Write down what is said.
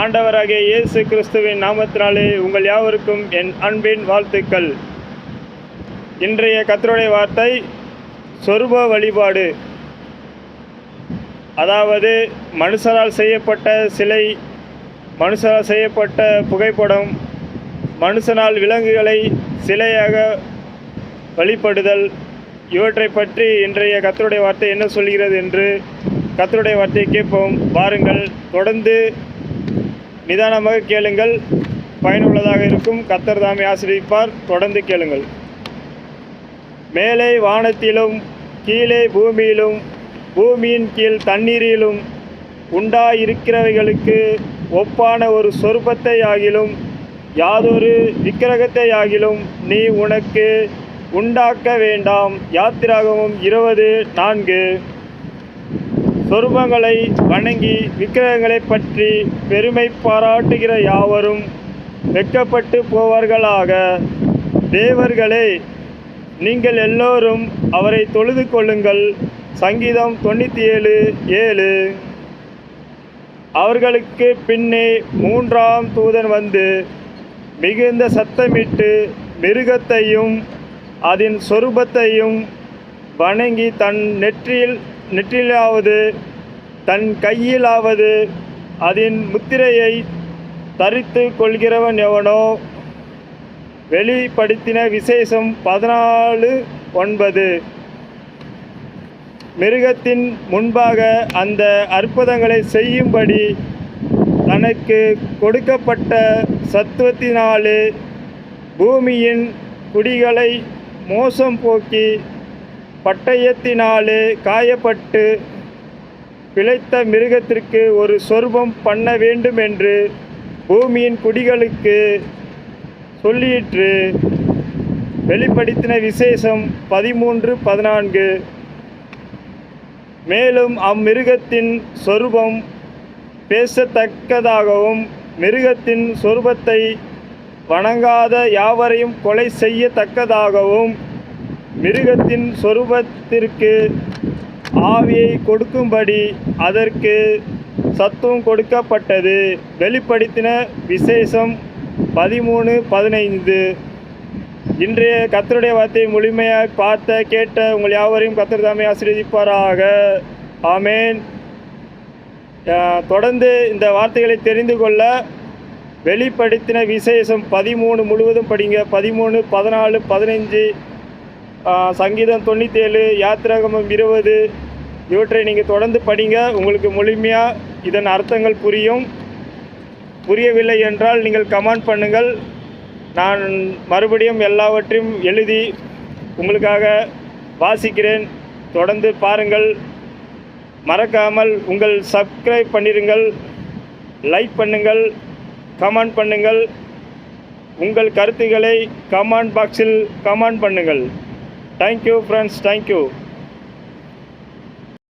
ஆண்டவராகிய இயேசு கிறிஸ்துவின் நாமத்தினாலே உங்கள் யாவருக்கும் என் அன்பின் வாழ்த்துக்கள். இன்றைய கத்தருடைய வார்த்தை சொருப வழிபாடு. அதாவது மனுஷரால் செய்யப்பட்ட சிலை மனுஷரால் செய்யப்பட்ட புகைப்படம் மனுஷனால் விலங்குகளை சிலையாக வழிபடுதல் இவற்றை பற்றி இன்றைய கத்தருடைய வார்த்தை என்ன சொல்கிறது என்று கத்தருடைய வார்த்தையை கேட்போம். வாருங்கள் தொடர்ந்து நிதானமாக கேளுங்கள். பயனுள்ளதாக இருக்கும். கத்தர் தாமே ஆசிரியப்பார் தொடர்ந்து கேளுங்கள். மேலே வானத்திலும் கீழே பூமியிலும் பூமியின் கீழ் தண்ணீரிலும் உண்டாயிருக்கிறவைகளுக்கு ஒப்பான ஒரு சொருபத்தை ஆகிலும் யாதொரு விக்கிரகத்தை ஆகிலும் நீ உனக்கு உண்டாக்க வேண்டாம். யாத்திராகவும் இருபது நான்கு. சொருபங்களை வணங்கி விக்கிரகங்களை பற்றி பெருமை பாராட்டுகிற யாவரும் வெட்கப்பட்டு போவார்களாக. தேவர்களே நீங்கள் எல்லோரும் அவரை தொழுது கொள்ளுங்கள். சங்கீதம் தொண்ணூற்றி ஏழு ஏழு. அவர்களுக்கு பின்னே மூன்றாம் தூதன் வந்து மிகுந்த சத்தமிட்டு மிருகத்தையும் அதன் சொரூபத்தையும் வணங்கி தன் நெற்றியில் நெற்றிலாவது தன் கையிலாவது அதன் முத்திரையை தரித்து கொள்கிறவன் எவனோ? வெளிப்படுத்தின விசேஷம் பதினாலு ஒன்பது. மிருகத்தின் முன்பாக அந்த அற்புதங்களை செய்யும்படி தனக்கு கொடுக்கப்பட்ட சத்துவத்தினாலே பூமியின் குடிகளை மோசம் போக்கி பட்டயத்தினாலே காயப்பட்டு பிழைத்த மிருகத்திற்கு ஒரு சொர்பம் பண்ண வேண்டும் என்று பூமியின் குடிகளுக்கு சொல்லியிற்று. வெளிப்படுத்தின விசேஷம் பதிமூன்று பதினான்கு. மேலும் அம்மிருகத்தின் சொரூபம் பேசத்தக்கதாகவும் மிருகத்தின் சொரூபத்தை வணங்காத யாவரையும் கொலை செய்யத்தக்கதாகவும் மிருகத்தின் சொரூபத்திற்கு ஆவியை கொடுக்கும்படி அதற்கு சத்துவம் கொடுக்கப்பட்டது. வெளிப்படுத்தின விசேஷம் பதிமூணு பதினைந்து. இன்றைய கத்தருடைய வார்த்தையை முழுமையாக பார்த்த கேட்ட உங்கள் யாவரையும் கத்தர் தாமே ஆசீர்வதிப்பாராக. ஆமேன். தொடர்ந்து இந்த வார்த்தைகளை தெரிந்து கொள்ள வெளிப்படுத்தின விசேஷம் பதிமூணு முழுவதும் படிங்க. பதிமூணு பதினாலு பதினஞ்சு சங்கீதம் தொண்ணூற்றி ஏழு யாத்திராகமம் இருபது இவற்றை நீங்கள் தொடர்ந்து படிங்க. உங்களுக்கு முழுமையாக இதன் அர்த்தங்கள் புரியும். புரியவில்லை என்றால் நீங்கள் கமெண்ட் பண்ணுங்கள். நான் மறுபடியும் எல்லாவற்றையும் எழுதி உங்களுக்காக வாசிக்கிறேன். தொடர்ந்து பாருங்கள். மறக்காமல் உங்கள் சப்ஸ்கிரைப் பண்ணிருங்கள். லைக் பண்ணுங்கள். கமெண்ட் பண்ணுங்கள். உங்கள் கருத்துக்களை கமெண்ட் பாக்ஸில் கமெண்ட் பண்ணுங்கள். Thank you friends thank you